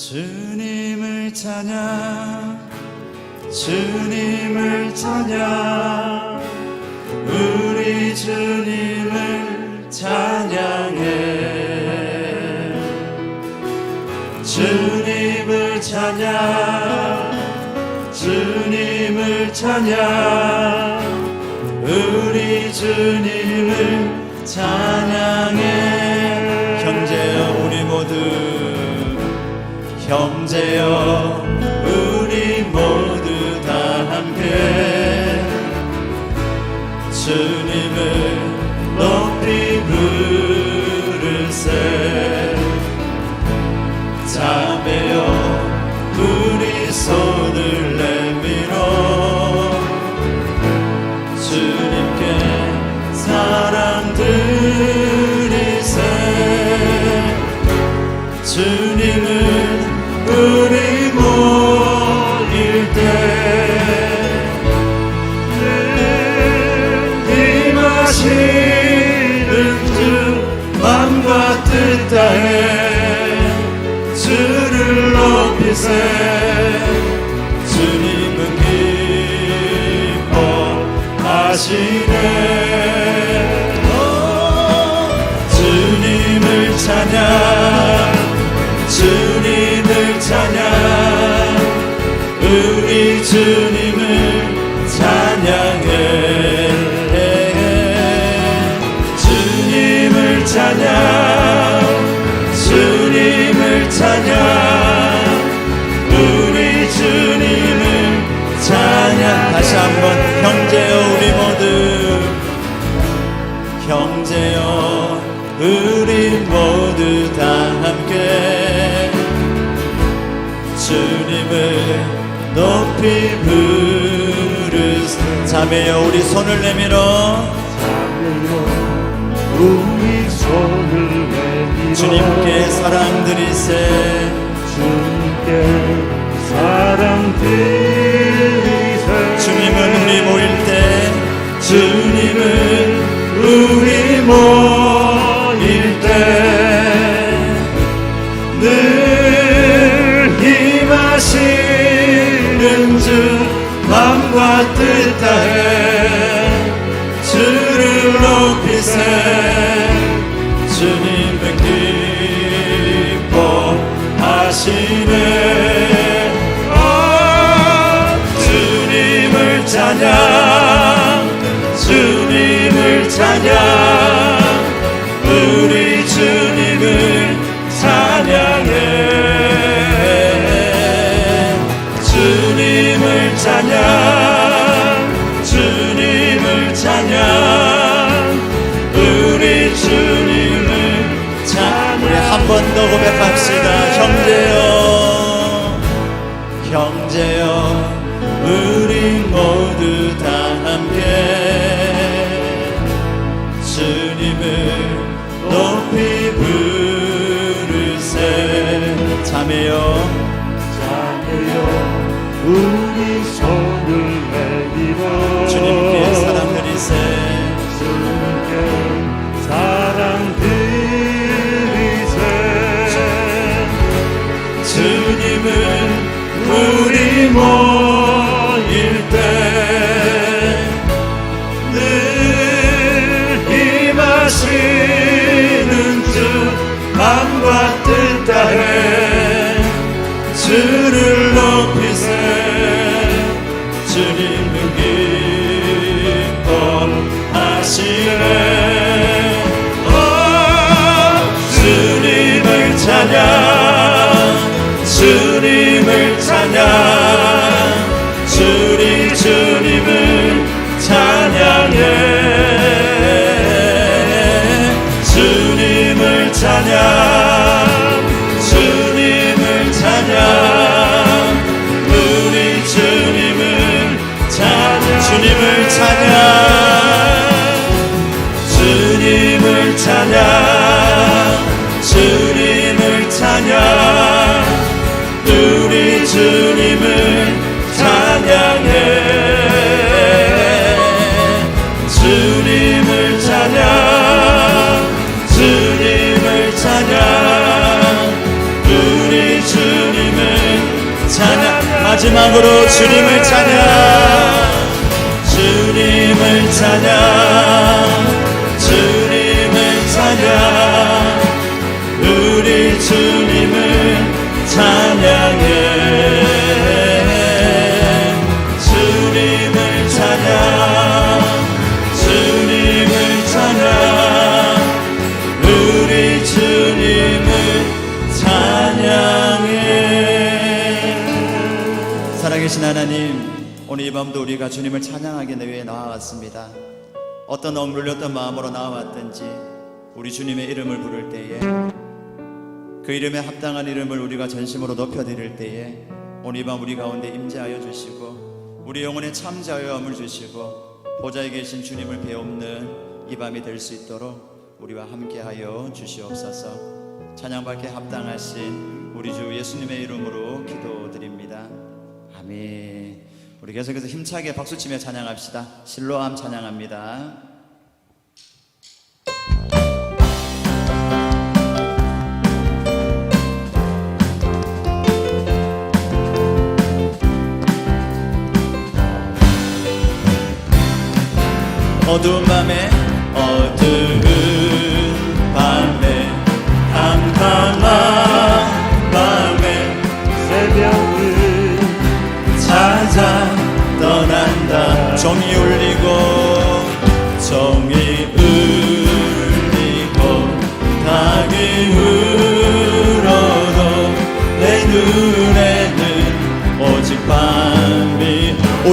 주님을 찬양 주님을 찬양 우리 주님을 찬양해. 주님을 찬양 주님을 찬양 우리 주님을 찬양해 주님을 뜻 다해. 주를 높이세. 주님은 기뻐하시네. 오, 주님을 찬양. 주님을 찬양. 우리 주님 형제여 우리 모두 형제여 우리 모두 다 함께 주님을 높이 부르세. 자매여 우리 손을 내밀어. 우리 손을 내밀어. 주님께 사랑 드리세. 주님께 사랑 드리세 모일 때 주님은 한 주를 찬양. 우리 주님을 찬양해. 주님을 찬양. 주님을 찬양. 우리 주님을 찬양. 마지막으로 주님을 찬양. 주님을 찬양. 살아계신 하나님 오늘 이 밤도 우리가 주님을 찬양하기 위해 나와왔습니다. 어떤 억눌렸던 마음으로 나와왔든지 우리 주님의 이름을 부를 때에 그 이름에 합당한 이름을 우리가 전심으로 높여드릴 때에 오늘 이 밤 우리 가운데 임재하여 주시고 우리 영혼에 참 자유함을 주시고 보좌에 계신 주님을 배움는 이 밤이 될 수 있도록 우리와 함께하여 주시옵소서. 찬양받게 합당하신 우리 주 예수님의 이름으로 기도드립니다 아멘. 우리 계속해서 힘차게 박수치며 찬양합시다. 실로암 찬양합니다. 어두운 밤에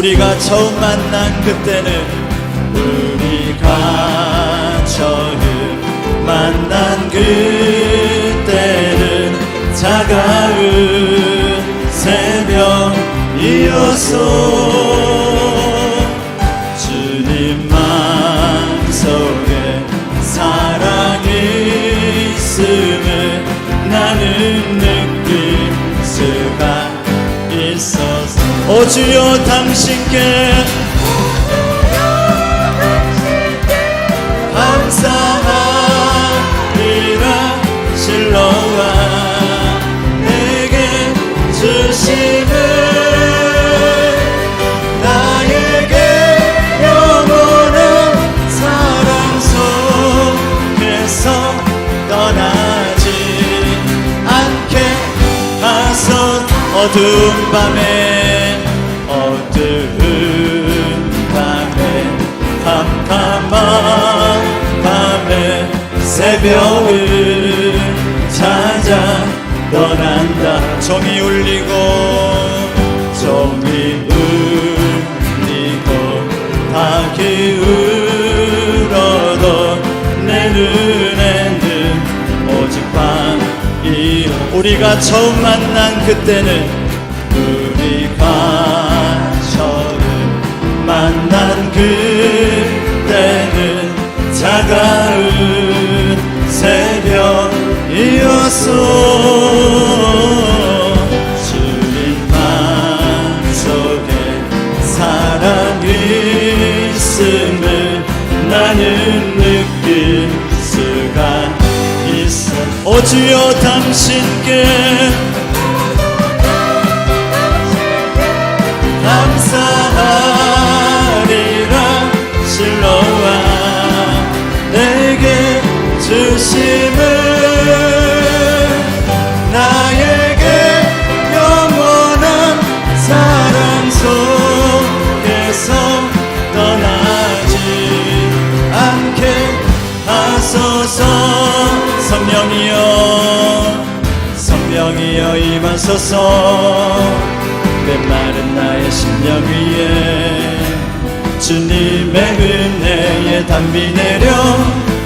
우리가 처음 만난 그때는 우리가 처음 만난 그때는 차가운 새벽이었어 주님 마음속에 사랑이 있음을 나는 느낄 수가 있었어 오 주여 당신께 감사하리라. 실로와 내게 주심을 나에게 영원한 사랑 속에서 떠나지 않게 하소 어두운 밤에 울리고 종이 울리고 닭이 울어도 내 눈에는 오직 밤이 우리가 처음 만난 그때는 우리가 처음 만난 그때는 차가운 새벽이었어 성령이여 임하소서 메마른 나의 심령 위에 주님의 은혜에 담비 내려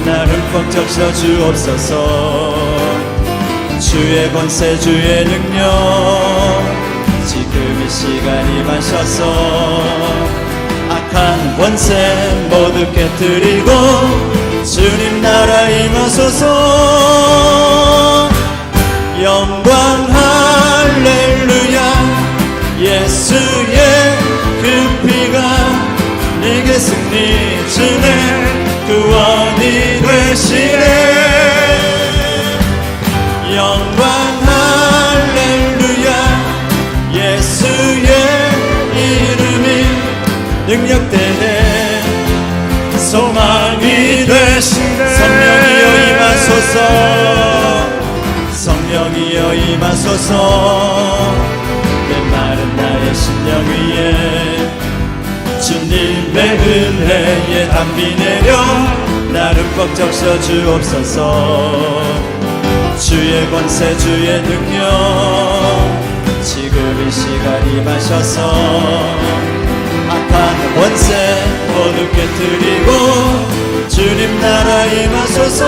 나를 꽉 적셔 주옵소서 주의 권세 주의 능력 지금 이 시간 임하셔서 악한 권세 모두 깨뜨리고 주님 나라 임하소서. 영광 할렐루야 예수의 그 피가 내게 승리 주네. 그 구원이 되시네. 영광 할렐루야. 예수의 이름이 능력되네 소망이 되시네. 성령이여 임하소서. 성령이여 임하소서. 심령 위에 주님의 은혜에 담비 내려 나를 꽉 적셔 주옵소서. 주의 권세 주의 능력 지금 이 시간 임하셔서 악한 권세 모두 깨뜨리고 주님 나라 임하소서.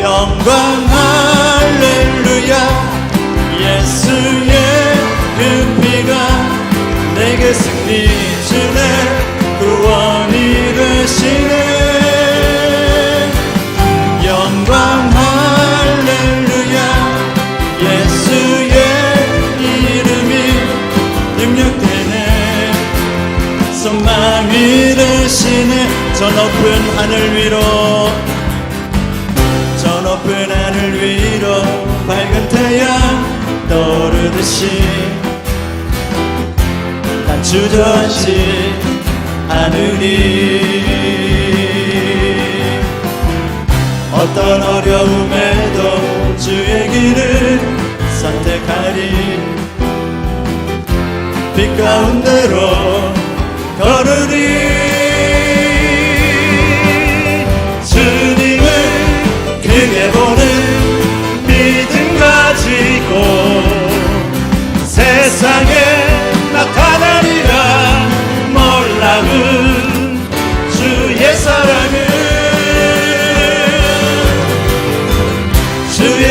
영광 할렐루야 예수의 그 피가 내게 승리 주네. 구원이 되시네. 영광 할렐루야. 예수의 이름이 능력되네. 소망이 되시네. 저 높은 하늘 위로 듯이 난 주저앉지 않으리 어떤 어려움에도 주의 길을 선택하리. 빛 가운데로 걸으리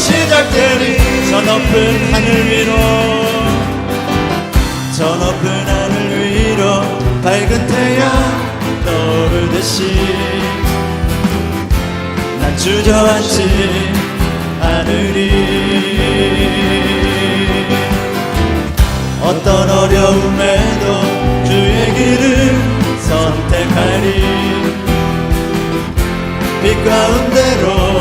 시작되리. 저 높은 하늘 위로. 저 높은 하늘 위로 밝은 태양 떠오르듯이 난 주저앉지 않으리. 어떤 어려움에도 주의 길을 선택하리. 빛 가운데로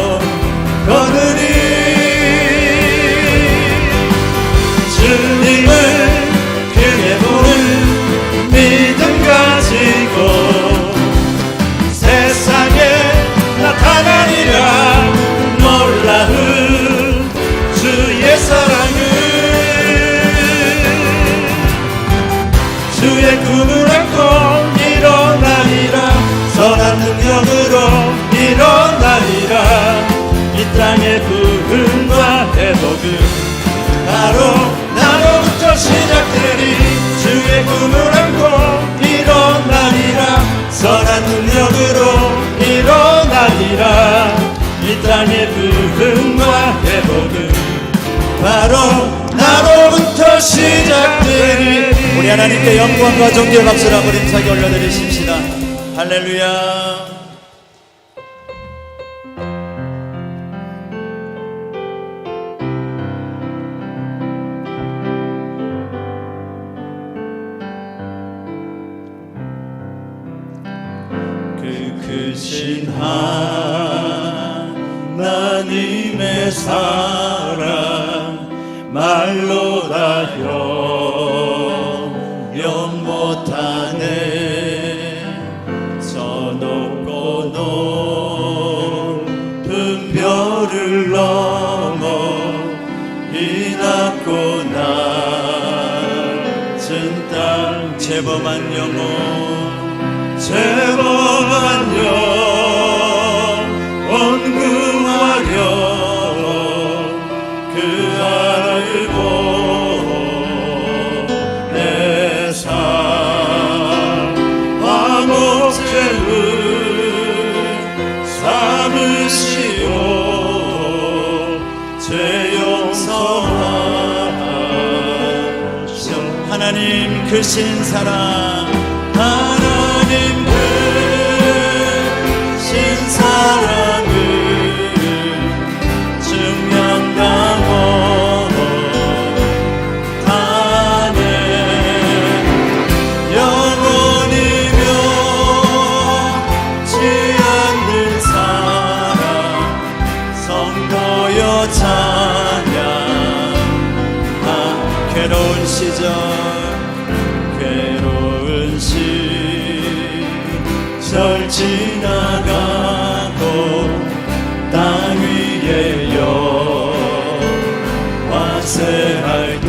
바로 나로부터 시작되리. 주의 꿈을 안고 일어나리라. 선한 능력으로 일어나리라. 이 땅의 부흥과 회복은 바로 나로부터 시작되리. 우리 하나님께 영광과 박수를 한번 힘차게 올려드리십시다. 할렐루야 낮고 낮은 땅 재범한 영혼 재범한 영혼 크신 사랑 여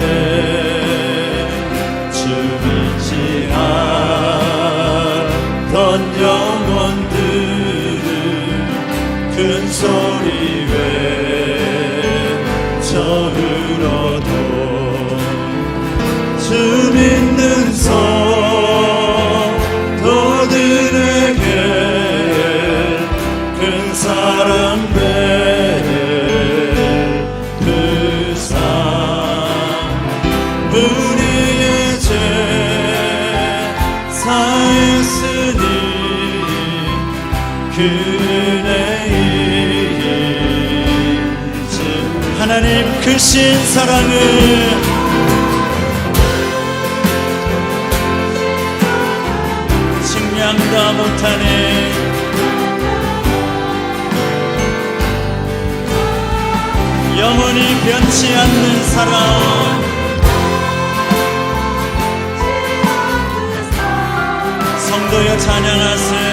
그 은혜이지 하나님 크신 사랑을 측량다 못하네. 영원히 변치 않는 사랑. 성도여 찬양하세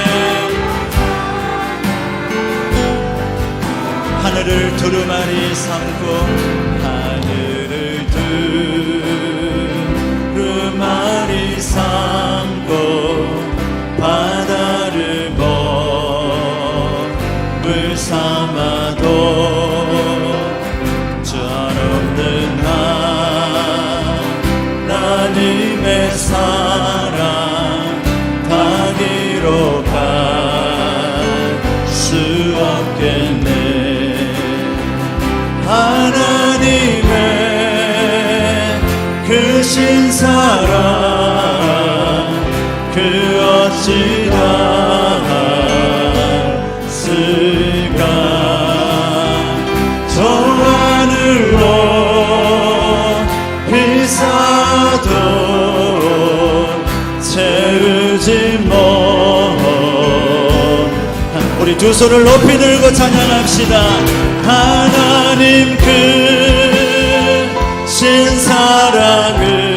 하늘을 두루마리 삼고 크신 사랑 그못 우리 두 손을 높이 들고 찬양합시다. 하나님 크신 사랑을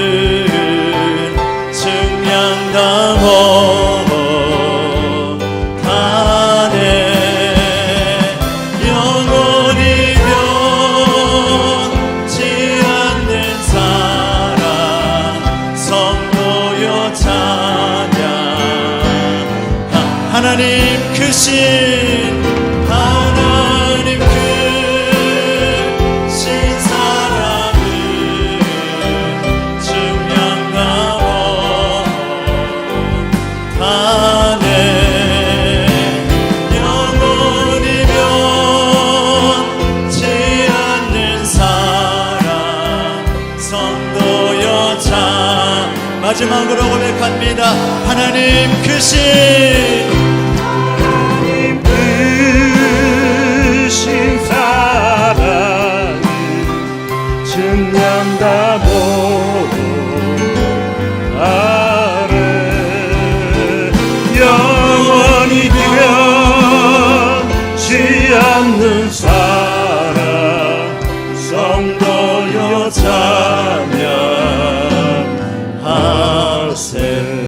마지막으로 고백합니다. 하나님 크신